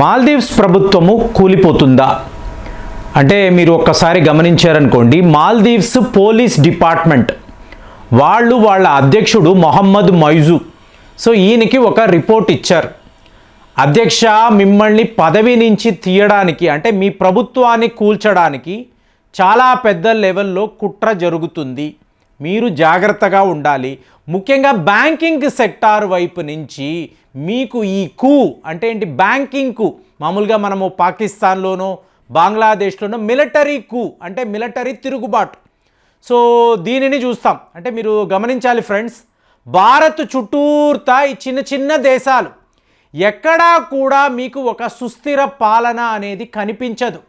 మాల్దీవ్స్ ప్రభుత్వము కూలిపోతుందా? అంటే మీరు ఒక్కసారి గమనించారనుకోండి మాల్దీవ్స్ పోలీస్ డిపార్ట్మెంట్ వాళ్ళు వాళ్ళ అధ్యక్షుడు మొహమ్మద్ మైజు. సో ఈయనకి ఒక రిపోర్ట్ ఇచ్చారు. అధ్యక్ష మిమ్మల్ని పదవి నుంచి తీయడానికి అంటే మీ ప్రభుత్వాన్ని కూల్చడానికి చాలా పెద్ద లెవెల్లో కుట్ర జరుగుతుంది. మీరు జాగ్రత్తగా ఉండాలి. ముఖ్యంగా బ్యాంకింగ్ సెక్టార్ వైపు నుంచి మీకు ఈ కూ అంటే ఏంటి బ్యాంకింగ్కు? మామూలుగా మనము పాకిస్తాన్లోనో బంగ్లాదేశ్లోనో మిలిటరీ కూ అంటే మిలిటరీ తిరుగుబాటు. సో దీనిని చూస్తాం. అంటే మీరు గమనించాలి ఫ్రెండ్స్ భారత్ చుట్టూర్తా ఈ చిన్న చిన్న దేశాలు ఎక్కడా కూడా మీకు ఒక సుస్థిర పాలన అనేది కనిపించదు.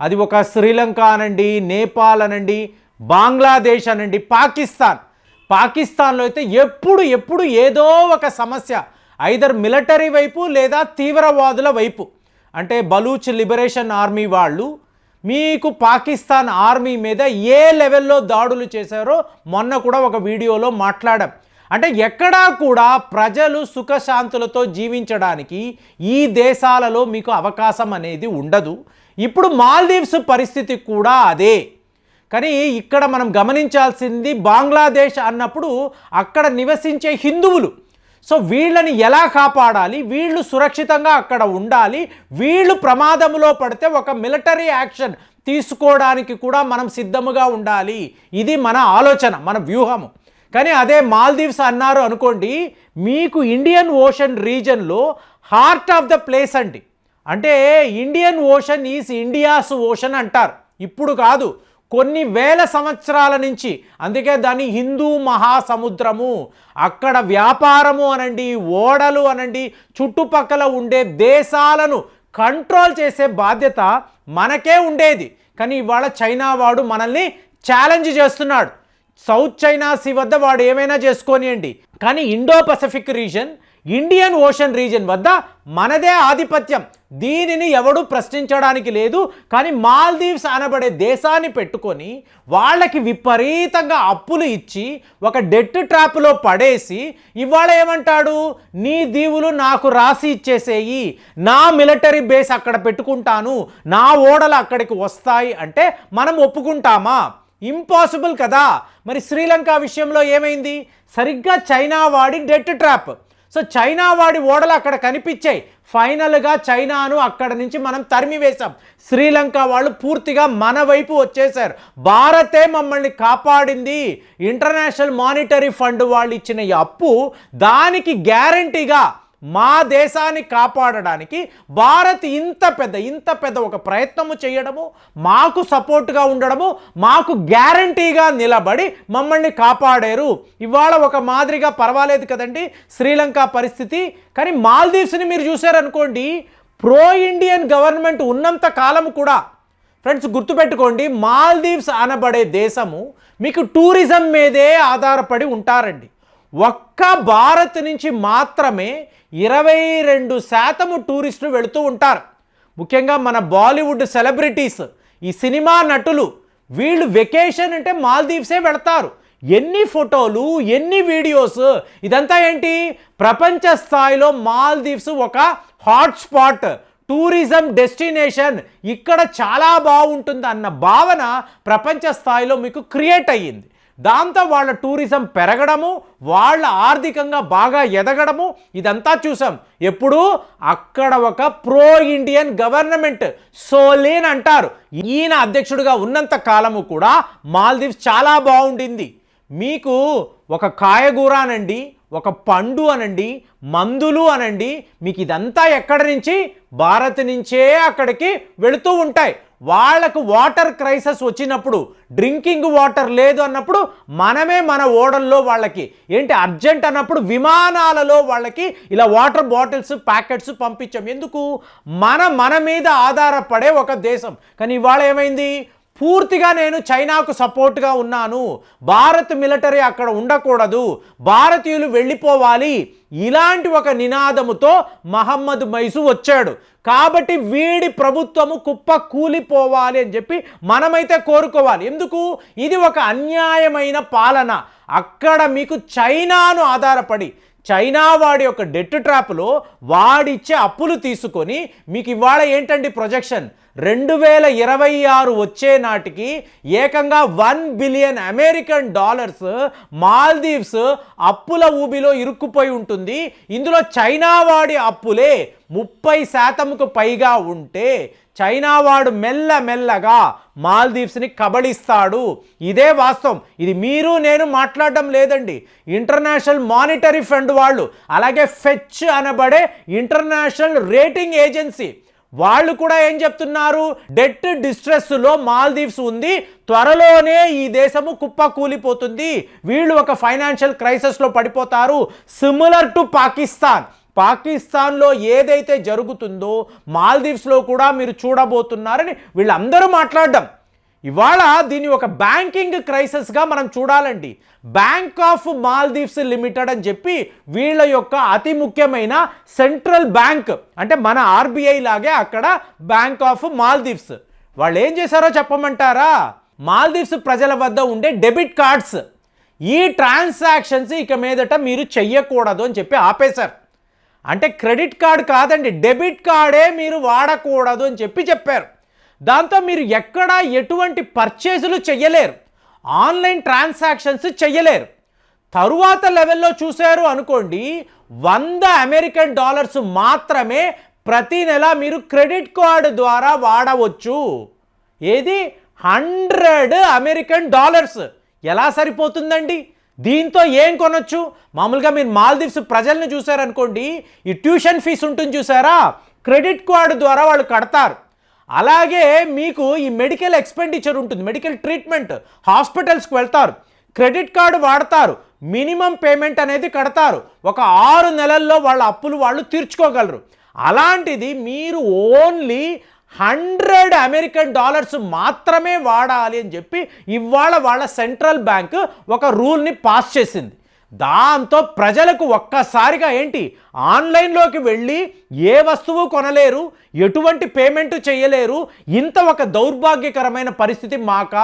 అది ఒక శ్రీలంక అనండి నేపాల్ అనండి బంగ్లాదేశ్ అనండి పాకిస్తాన్. పాకిస్తాన్లో అయితే ఎప్పుడు ఎప్పుడు ఏదో ఒక సమస్య. ఐదర్ మిలిటరీ వైపు లేదా తీవ్రవాదుల వైపు. అంటే బలూచ్ లిబరేషన్ ఆర్మీ వాళ్ళు మీకు పాకిస్తాన్ ఆర్మీ మీద ఏ లెవెల్లో దాడులు చేశారో మొన్న కూడా ఒక వీడియోలో మాట్లాడాం. అంటే ఎక్కడా కూడా ప్రజలు సుఖశాంతులతో జీవించడానికి ఈ దేశాలలో మీకు అవకాశం అనేది ఉండదు. ఇప్పుడు మాల్దీవ్స్ పరిస్థితి కూడా అదే. కానీ ఇక్కడ మనం గమనించాల్సింది బంగ్లాదేశ్ అన్నప్పుడు అక్కడ నివసించే హిందువులు. సో వీళ్ళని ఎలా కాపాడాలి? వీళ్ళు సురక్షితంగా అక్కడ ఉండాలి? వీళ్ళు ప్రమాదంలో పడితే ఒక మిలిటరీ యాక్షన్ తీసుకోవడానికి కూడా మనం సిద్ధముగా ఉండాలి. ఇది మన ఆలోచన మన వ్యూహము. కానీ అదే మాల్దీవ్స్ అన్నారు అనుకోండి మీకు ఇండియన్ ఓషన్ రీజన్లో హార్ట్ ఆఫ్ ద ప్లేస్ అండి. అంటే Indian Ocean is India's ocean అంటారు. ఇప్పుడు కాదు కొన్ని వేల సంవత్సరాల నుంచి. అందుకే దాన్ని హిందూ మహాసముద్రము అక్కడ వ్యాపారము అనండి ఓడలు అనండి చుట్టుపక్కల ఉండే దేశాలను కంట్రోల్ చేసే బాధ్యత మనకే ఉండేది. కానీ ఇవాళ చైనా వాడు మనల్ని ఛాలెంజ్ చేస్తున్నాడు. సౌత్ చైనా సీ వద్ద వాడు ఏమైనా చేసుకోనియండి కానీ Indo Pacific region Indian Ocean region వద్ద మనదే ఆధిపత్యం. దీనిని ఎవడు ప్రశ్నించడానికి లేదు. కానీ మాల్దీవ్స్ అనబడే దేశాన్ని పెట్టుకొని వాళ్ళకి విపరీతంగా అప్పులు ఇచ్చి ఒక డెట్ ట్రాప్లో పడేసి ఇవాళ ఏమంటాడు? నీ దీవులు నాకు రాసి ఇచ్చేసేయి. నా మిలిటరీ బేస్ అక్కడ పెట్టుకుంటాను. నా ఓడలు అక్కడికి వస్తాయి అంటే మనం ఒప్పుకుంటామా? ఇంపాసిబుల్ కదా. మరి శ్రీలంక విషయంలో ఏమైంది? సరిగ్గా చైనా వాడి డెట్ ట్రాప్. సో చైనా వాడి ఓడలు అక్కడ కనిపించాయి. ఫైనల్గా చైనాను అక్కడ నుంచి మనం తరిమివేశాం శ్రీలంక వాళ్ళు పూర్తిగా మన వైపు వచ్చేసారు భారతే మమ్మల్ని కాపాడింది. ఇంటర్నేషనల్ మానిటరీ ఫండ్ వాళ్ళు ఇచ్చిన ఈ అప్పు దానికి గ్యారంటీగా మా దేశాన్ని కాపాడడానికి భారత్ ఇంత పెద్ద ఇంత పెద్ద ఒక ప్రయత్నము చేయడము మాకు సపోర్ట్గా ఉండడము మాకు గ్యారంటీగా నిలబడి మమ్మల్ని కాపాడారు. ఇవాళ ఒక మాదిరిగా పర్వాలేదు కదండి శ్రీలంక పరిస్థితి. కానీ మాల్దీవ్స్ని మీరు చూశారనుకోండి ప్రో ఇండియన్ గవర్నమెంట్ ఉన్నంత కాలం కూడా ఫ్రెండ్స్ గుర్తుపెట్టుకోండి మాల్దీవ్స్ అనబడే దేశము మీకు టూరిజం మీదే ఆధారపడి ఉంటారండి. ఒక్క భారత్ నుంచి మాత్రమే ఇరవై రెండు శాతము టూరిస్టులు వెళుతూ ఉంటారు. ముఖ్యంగా మన బాలీవుడ్ సెలబ్రిటీస్ ఈ సినిమా నటులు వీళ్ళు వెకేషన్ అంటే మాల్దీవ్సే వెళతారు. ఎన్ని ఫోటోలు ఎన్ని వీడియోస్ ఇదంతా ఏంటి? ప్రపంచ స్థాయిలో మాల్దీవ్స్ ఒక హాట్స్పాట్ టూరిజం డెస్టినేషన్. ఇక్కడ చాలా బాగుంటుంది అన్న భావన ప్రపంచ స్థాయిలో మీకు క్రియేట్ అయ్యింది. దాంతో వాళ్ళ టూరిజం పెరగడము వాళ్ళ ఆర్థికంగా బాగా ఎదగడము ఇదంతా చూసాం. ఎప్పుడు అక్కడ ఒక ప్రో ఇండియన్ గవర్నమెంట్ సోలేన్ అంటారు. ఈయన అధ్యక్షుడిగా ఉన్నంత కాలము కూడా మాల్దీవ్స్ చాలా బాగుండింది. మీకు ఒక కాయగూర అనండి ఒక పండు అనండి మందులు అనండి మీకు ఇదంతా ఎక్కడి నుంచి? భారత్ నుంచే అక్కడికి వెళుతూ ఉంటాయి. వాళ్ళకు వాటర్ క్రైసిస్ వచ్చినప్పుడు డ్రింకింగ్ వాటర్ లేదు అన్నప్పుడు మనమే మన ఓడల్లో వాళ్ళకి ఏంటి అర్జెంట్ అన్నప్పుడు విమానాలలో వాళ్ళకి ఇలా వాటర్ బాటిల్స్ ప్యాకెట్స్ పంపించాం. ఎందుకు? మన మన మీద ఆధారపడే ఒక దేశం. కానీ ఇవాళ ఏమైంది? పూర్తిగా నేను చైనాకు సపోర్ట్గా ఉన్నాను. భారత్ మిలిటరీ అక్కడ ఉండకూడదు. భారతీయులు వెళ్ళిపోవాలి. ఇలాంటి ఒక నినాదముతో మహమ్మద్ మైసు వచ్చాడు. కాబట్టి వీడి ప్రభుత్వము కుప్ప కూలిపోవాలి అని చెప్పి మనమైతే కోరుకోవాలి. ఎందుకు? ఇది ఒక అన్యాయమైన పాలన. అక్కడ మీకు చైనాను ఆధారపడి చైనా వాడి యొక్క డెట్ ట్రాప్లో వాడిచ్చే అప్పులు తీసుకొని మీకు ఇవాళ ఏంటండి ప్రొజెక్షన్? రెండు వేల ఇరవై ఆరు వచ్చే నాటికి ఏకంగా one billion American dollars Maldives అప్పుల ఊబిలో ఇరుక్కుపోయి ఉంటుంది. ఇందులో చైనా వాడి అప్పులే ముప్పై శాతంకు పైగా ఉంటే చైనా వాడు మెల్ల మెల్లగా మాల్దీవ్స్ని కబళిస్తాడు. ఇదే వాస్తవం. ఇది మీరు నేను మాట్లాడడం లేదండి. ఇంటర్నేషనల్ మానిటరీ ఫండ్ వాళ్ళు అలాగే ఫెచ్ అనబడే ఇంటర్నేషనల్ రేటింగ్ ఏజెన్సీ వాళ్ళు కూడా ఏం చెప్తున్నారు? డెట్ డిస్ట్రెస్లో మాల్దీవ్స్ ఉంది. త్వరలోనే ఈ దేశము కుప్ప కూలిపోతుంది. వీళ్ళు ఒక ఫైనాన్షియల్ క్రైసిస్లో పడిపోతారు. Similar to Pakistan. పాకిస్తాన్లో ఏదైతే జరుగుతుందో మాల్దీవ్స్లో కూడా మీరు చూడబోతున్నారని వీళ్ళందరూ మాట్లాడడం. ఇవాళ దీన్ని ఒక బ్యాంకింగ్ క్రైసిస్గా మనం చూడాలండి. బ్యాంక్ ఆఫ్ మాల్దీవ్స్ లిమిటెడ్ అని చెప్పి వీళ్ళ యొక్క అతి ముఖ్యమైన సెంట్రల్ బ్యాంక్ అంటే మన ఆర్బీఐ లాగే అక్కడ బ్యాంక్ ఆఫ్ మాల్దీవ్స్. వాళ్ళు ఏం చేశారో చెప్పమంటారా? మాల్దీవ్స్ ప్రజల వద్ద ఉండే డెబిట్ కార్డ్స్. ఈ ట్రాన్సాక్షన్స్ ఇక మీదట మీరు చెయ్యకూడదు అని చెప్పి ఆపేశారు. అంటే క్రెడిట్ కార్డ్ కాదండి డెబిట్ కార్డే మీరు వాడకూడదు అని చెప్పి చెప్పారు. దాంతో మీరు ఎక్కడ ఎటువంటి పర్చేజులు చెయ్యలేరు. ఆన్లైన్ ట్రాన్సాక్షన్స్ చెయ్యలేరు. తరువాత లెవెల్లో చూశారు అనుకోండి వంద అమెరికన్ డాలర్స్ మాత్రమే ప్రతి నెల మీరు క్రెడిట్ కార్డు ద్వారా వాడవచ్చు. ఏది? హండ్రెడ్ అమెరికన్ డాలర్స్ ఎలా సరిపోతుందండి? దీంతో ఏం కొనొచ్చు? మామూలుగా మీరు మాల్దీవ్స్ ప్రజల్ని చూసారనుకోండి ఈ ట్యూషన్ ఫీజు ఉంటుంది చూసారా? క్రెడిట్ కార్డు ద్వారా వాళ్ళు కడతారు. అలాగే మీకు ఈ మెడికల్ ఎక్స్పెండిచర్ ఉంటుంది. మెడికల్ ట్రీట్మెంట్ హాస్పిటల్స్కి వెళ్తారు. క్రెడిట్ కార్డు వాడతారు. మినిమం పేమెంట్ అనేది కడతారు. ఒక ఆరు నెలల్లో వాళ్ళ అప్పులు వాళ్ళు తీర్చుకోగలరు. అలాంటిది మీరు ఓన్లీ హండ్రెడ్ అమెరికన్ డాలర్స్ మాత్రమే వాడాలి అని చెప్పి ఇవాళ వాళ్ళ సెంట్రల్ బ్యాంక్ ఒక రూల్ని పాస్ చేసింది. దాంతో ప్రజలకు ఒక్కసారిగా ఏంటి? ఆన్లైన్లోకి వెళ్ళి ఏ వస్తువు కొనలేరు ఎటువంటి పేమెంట్ చేయలేరు ఇంత ఒక దౌర్భాగ్యకరమైన పరిస్థితి మాక?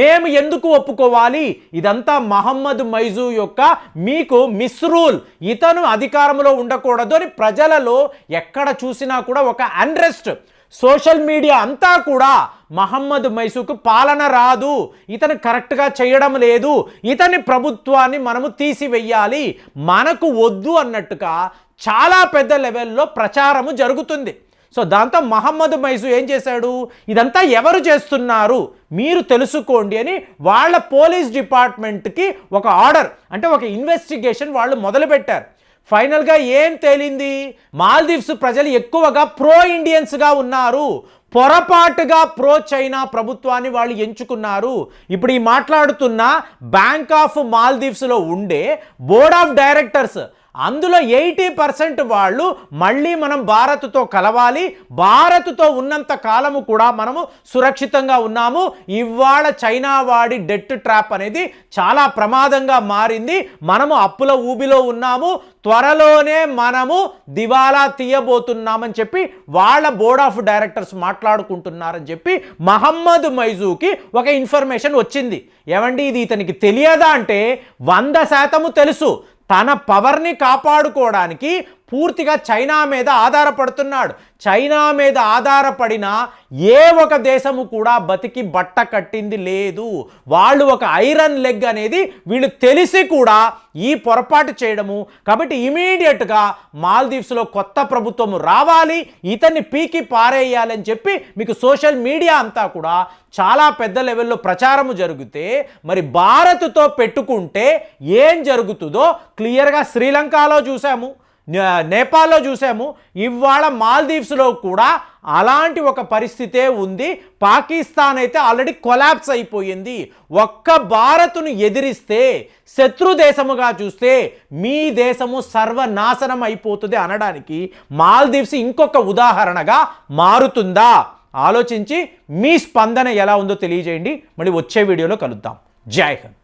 మేము ఎందుకు ఒప్పుకోవాలి? ఇదంతా మహమ్మద్ మైజు యొక్క మీకు మిస్రూల్ ఇతను అధికారంలో ఉండకూడదు అని ప్రజలలో ఎక్కడ చూసినా కూడా ఒక అన్రెస్ట్. సోషల్ మీడియా అంతా కూడా మహమ్మద్ మైసూకు పాలన రాదు. ఇతను కరెక్ట్గా చేయడం లేదు. ఇతని ప్రభుత్వాన్ని మనము తీసివెయ్యాలి మనకు వద్దు అన్నట్టుగా చాలా పెద్ద లెవెల్లో ప్రచారము జరుగుతుంది. సో దాంతో మహమ్మద్ మైసు ఏం చేశాడు? ఇదంతా ఎవరు చేస్తున్నారు? మీరు తెలుసుకోండి అని వాళ్ళ పోలీస్ డిపార్ట్మెంట్కి ఒక ఆర్డర్ అంటే ఒక ఇన్వెస్టిగేషన్ వాళ్ళు మొదలుపెట్టారు. ఫైనల్గా ఏం తేలింది? మాల్దీవ్స్ ప్రజలు ఎక్కువగా ప్రో ఇండియన్స్గా ఉన్నారు. పొరపాటుగా ప్రో చైనా ప్రభుత్వాన్ని వాళ్ళు ఎంచుకున్నారు. ఇప్పుడు ఈ మాట్లాడుతున్న బ్యాంక్ ఆఫ్ మాల్దీవ్స్లో ఉండే బోర్డ్ ఆఫ్ డైరెక్టర్స్ అందులో ఎయిటీ పర్సెంట్ వాళ్ళు మళ్ళీ మనం భారత్తో కలవాలి భారత్తో ఉన్నంత కాలము కూడా మనము సురక్షితంగా ఉన్నాము. ఇవాళ చైనా వాడి డెట్ ట్రాప్ అనేది చాలా ప్రమాదంగా మారింది. మనము అప్పుల ఊబిలో ఉన్నాము. త్వరలోనే మనము దివాలా తీయబోతున్నామని చెప్పి వాళ్ళ బోర్డ్ ఆఫ్ డైరెక్టర్స్ మాట్లాడుకుంటున్నారని చెప్పి మహమ్మద్ మైజూకి ఒక ఇన్ఫర్మేషన్ వచ్చింది. ఏమండి ఇది ఇతనికి తెలియదా అంటే వంద శాతము తెలుసు. తన పవర్ని కాపాడుకోవడానికి పూర్తిగా చైనా మీద ఆధారపడుతున్నాడు. చైనా మీద ఆధారపడిన ఏ ఒక దేశము కూడా బతికి బట్ట కట్టింది లేదు. వాళ్ళు ఒక ఐరన్ లెగ్ అనేది వీళ్ళు తెలిసి కూడా ఈ పొరపాటు చేయడము. కాబట్టి ఇమీడియట్గా మాల్దీవ్స్లో కొత్త ప్రభుత్వం రావాలి ఇతన్ని పీకి పారేయాలని చెప్పి మీకు సోషల్ మీడియా అంతా కూడా చాలా పెద్ద లెవెల్లో ప్రచారము జరిగితే మరి భారత్తో పెట్టుకుంటే ఏం జరుగుతుందో క్లియర్గా శ్రీలంకలో చూసాము. నేపాల్లో చూసాము. ఇవాళ మాల్దీవ్స్లో కూడా అలాంటి ఒక పరిస్థితే ఉంది. పాకిస్తాన్ అయితే ఆల్రెడీ కొలాప్స్ అయిపోయింది. ఒక్క భారత్ను ఎదిరిస్తే శత్రు దేశముగా చూస్తే మీ దేశము సర్వనాశనం అయిపోతుంది అనడానికి మాల్దీవ్స్ ఇంకొక ఉదాహరణగా మారుతుందా? ఆలోచించి మీ స్పందన ఎలా ఉందో తెలియజేయండి. మళ్ళీ వచ్చే వీడియోలో కలుద్దాం. జై హింద్.